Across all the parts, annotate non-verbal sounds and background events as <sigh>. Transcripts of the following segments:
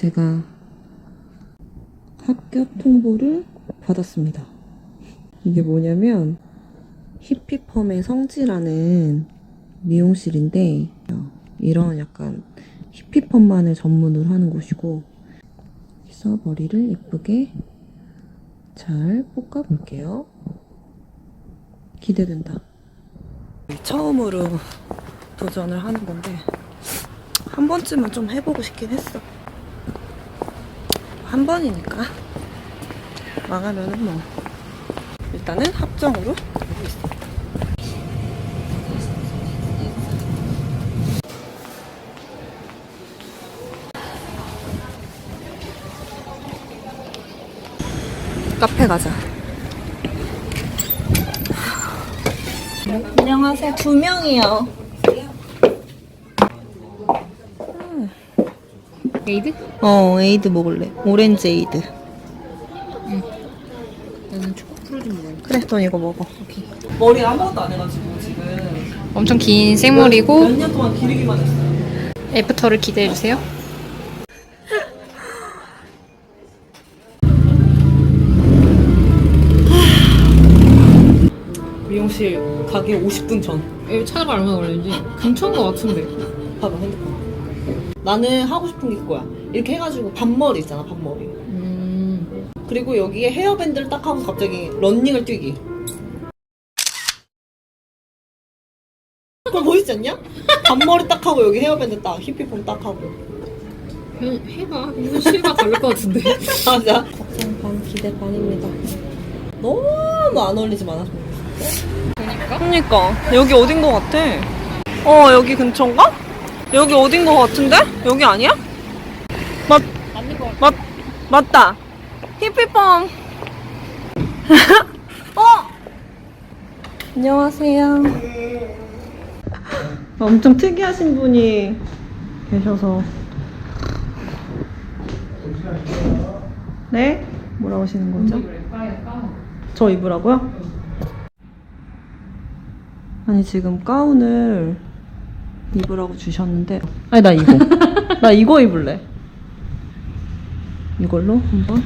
제가 합격 통보를 받았습니다. 이게 뭐냐면 히피펌의 성지라는 미용실인데 이런 약간 히피펌만을 전문으로 하는 곳이고 그래서 머리를 예쁘게 잘 볶아볼게요. 기대된다. 처음으로 도전을 하는 건데 한 번쯤은 좀 해보고 싶긴 했어. 한 번이니까 망하면은 뭐 일단은 합정으로 해보겠습니다. 카페 가자. 안녕하세요. 두 명이요. 에이드? 어, 에이드 먹을래. 오렌지 에이드. 나는 초코 프로좀 먹을래. 그래, 넌 이거 먹어. 머리 아무것도 안 해가지고 지금 엄청 긴 생머리고 몇 년 동안 기르기만 했어요. 애프터를 기대해 주세요. 미용실 가기 50분 전. 이거 찾아가 얼마나 걸리는지 근처인 것 같은데. 봐봐, 핸드폰. 나는 하고 싶은 게 그거야. 이렇게 해가지고 반머리 있잖아, 반머리. 음. 그리고 여기에 헤어밴드를 딱 하고 갑자기 런닝을 뛰기. 그거 멋있지 않냐? 반머리 딱 하고 여기 헤어밴드 딱, 히피폼 딱 하고. 그냥 해봐. 이건 실과 다를 것 같은데. <laughs> 맞아. 걱정 반, 기대 반입니다. 너무 안 어울리지 않았으면 좋겠어. 그러니까? 그러니까 여기 어딘 거 같아? 어 여기 근처인가? 여기 어딘 거 같은데? 여기 아니야? 맞. 맞 맞다. 히피펌. <laughs> 어. 안녕하세요. 엄청 특이하신 분이 계셔서. 네? 뭐라고 하시는 거죠? 저 입으라고요? 아니 지금 가운을 입으라고 주셨는데 아니 나 이거 <laughs> 나 이거 입을래 이걸로 한번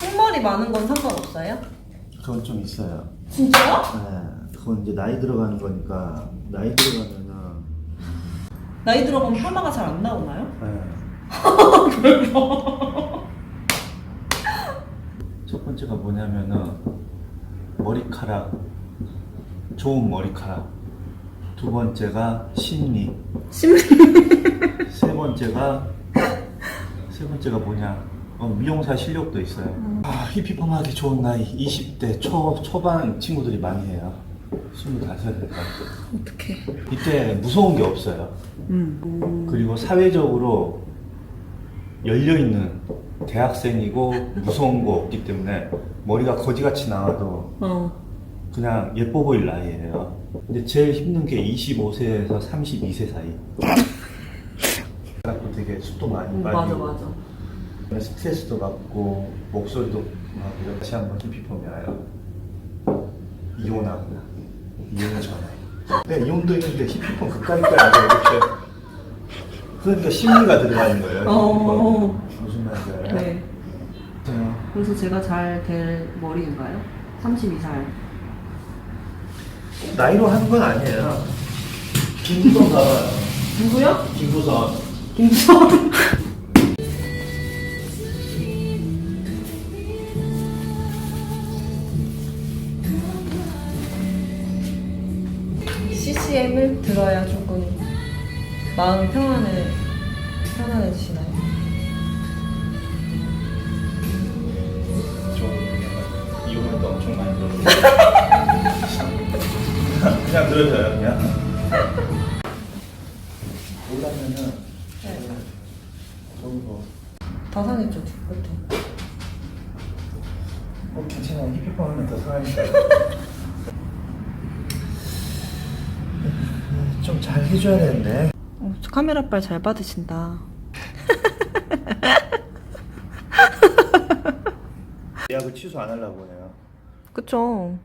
흰머리 많은 건 상관없어요? 그건 좀 있어요. 진짜요? 네, 그건 이제 나이 들어가는 거니까 나이 들어가면은 나이 들어가면 파마가 잘 안 나오나요? 네. <laughs> 첫 번째가 뭐냐면은 머리카락 좋은 머리카락 두 번째가 심리. 심리. <laughs> 세 번째가 세 번째가 뭐냐? 어, 미용사 실력도 있어요. 아 히피펌하기 좋은 나이. 20대 초, 초반 친구들이 많이 해요. 25살 어떡해. 이때 무서운 게 없어요. 음. 그리고 사회적으로 열려 있는 대학생이고 무서운 거 없기 때문에 머리가 거지같이 나와도 어. 그냥 예뻐 보일 나이예요. 근데 제일 힘든 게 25세에서 32세 사이. <laughs> 그래갖고 되게 숱도 많이 음, 빠지고 맞아 맞아 스트레스도 받고 목소리도 막 이렇게 다시 한번 히피펌이 와요. 이혼하고 이혼 전에. 네, 이혼도 있는데 히피펌 그까이까지 안 이렇게. 그러니까 심리가 들어가는 거예요. 어. 히피펌. 무슨 말인지 알아요? 네 어, 그래서 제가 잘 될 머리인가요? 32살 나이로 하는 건 아니에요. 김구선 가봐요. 누구요? 김구선. 김수원 CCM을 들어야 조금 마음 평안해 편안해지시나요? 좀 이혼할 때 엄청 많이 들었는데. <laughs> 그냥 들어줘요, 그냥. 올라면은 저기서 더 상했죠 뒷끝에 어, 괜찮아. 히피펌 하면 더 살아있어. <laughs> 좀잘 해줘야 되는데. 어, 저 카메라 빨 잘 받으신다 예약을 취소 안 하려고 해요. <laughs> 그쵸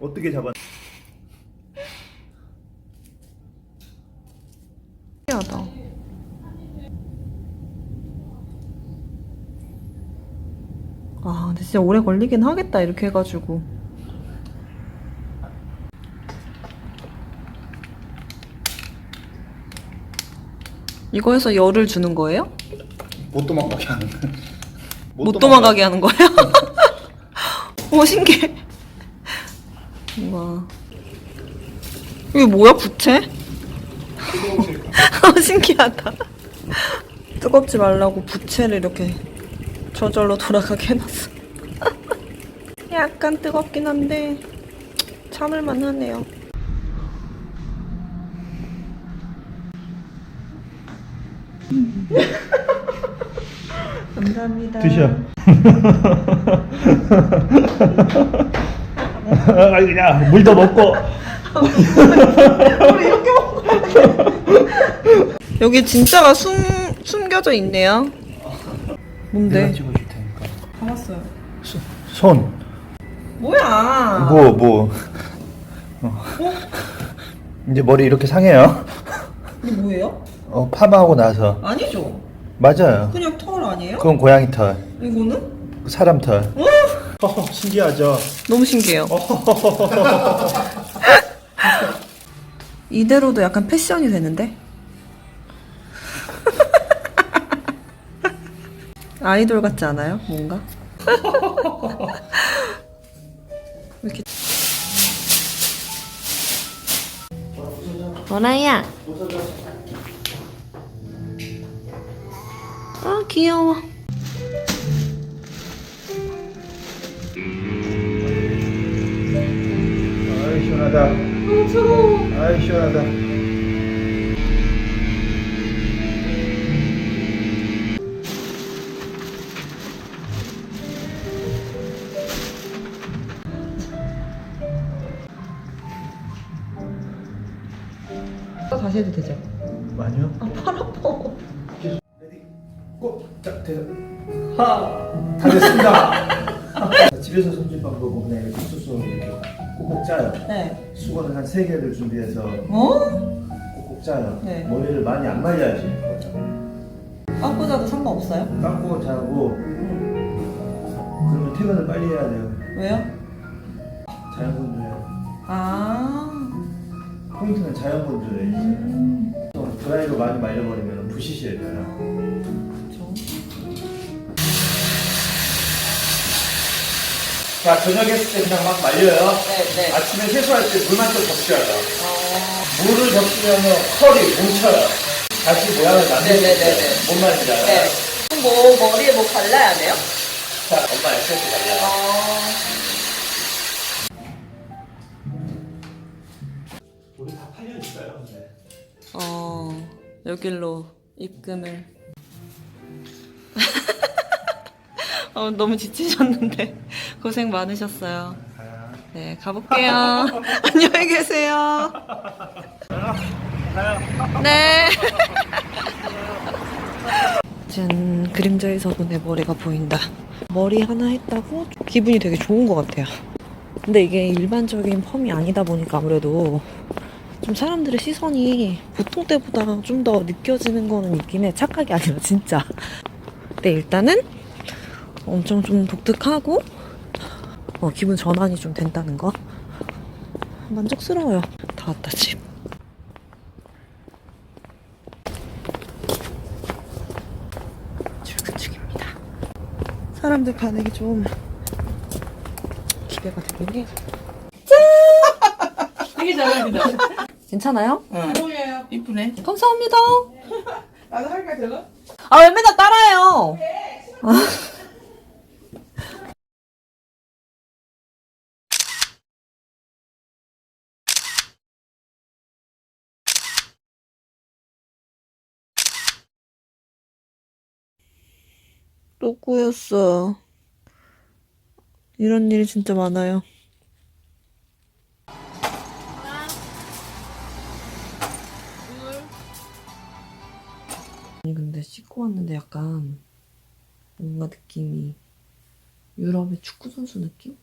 어떻게 잡아? 신기하다 진짜 오래 걸리긴 하겠다 이렇게 해가지고 이거 해서 열을 주는 거예요? 못 도망가게 하는 못, 도망가게 하는 거예요? <laughs> 오 신기해 와 이게 뭐야 부채? <laughs> 신기하다 뜨겁지 말라고 부채를 이렇게 저절로 돌아가게 해놨어 약간 뜨겁긴 한데 참을만 하네요. 감사합니다. 드셔. <laughs> 아니 그냥 물도 먹고. 여기 진짜가 숨, 숨겨져 있네요. 뭔데? 찍어줄 테니까. 알았어요. 손 뭐야 뭐, 뭐. 어. 이제 머리 이렇게 상해요. 이게 뭐예요? 어, 파마하고 나서. 아니죠 맞아요. 그냥 털 아니에요? 그건 고양이 털. 이거는? 사람 털. 어, <laughs> 신기하죠? 너무 신기해요 <laughs> 이대로도 약간 패션이 되는데? <laughs> 아이돌 같지 않아요? 뭔가? 이렇게 원아야 아 귀여워 아이, 시원하다. 아, 차가워. 아이, 시원하다. 다시 해도 되죠? 아니요. 팔 아파 고! 자, 됐어. 하나, 다 됐습니다. <laughs> 집에서 손질 방법은 그냥 이렇게 수수 이렇게 꼭꼭 짜요. 네 수건을 한 세 개를 준비해서 어? 꼭꼭 짜요. 네. 머리를 많이 안 말려야지. 깎고 자도 상관없어요? 깎고 자고 그러면 퇴근을 빨리 해야 돼요. 왜요? 자연분들 아 포인트는 자연분들에 음. 있어요. 드라이로 많이 말려버리면 부시시해져요. 자 저녁 했을 때 그냥 막 말려요. 네 네 아침에 세수할 때 물만 좀 적셔요. 어... 물을 적시면 털이 뭉쳐요. 다시 모양을 만들고 네 네 네네. 뭔 말인지 알아요? 네. 그럼 뭐 머리에 뭐 발라야 돼요? 자 엄마 에센스 발라요. 어... 어... 여길로 입금을 <laughs> 어, 너무 지치셨는데 <laughs> 고생 많으셨어요. 네, 가볼게요. <laughs> 안녕히 계세요. 네. 짠, 그림자에서도 내 머리가 보인다. 머리 하나 했다고 기분이 되게 좋은 것 같아요. 근데 이게 일반적인 펌이 아니다 보니까 아무래도 좀 사람들의 시선이 보통 때보다 좀 더 느껴지는 거는 있긴 해. 착각이 아니라 진짜. 근데 일단은 엄청 좀 독특하고 어, 기분 전환이 좀 된다는 거 만족스러워요. 다 왔다 집. 출근 중입니다. 사람들 반응이 좀 기대가 되긴 해. 되게 잘합니다. 괜찮아요? 보여요. 이쁘네. 감사합니다. <laughs> 나도 할까 저거? 아, 왜 맨날 따라해요? 또 꼬였어. 이런 일이 진짜 많아요. 씻고 왔는데 약간 뭔가 느낌이 유럽의 축구 선수 느낌?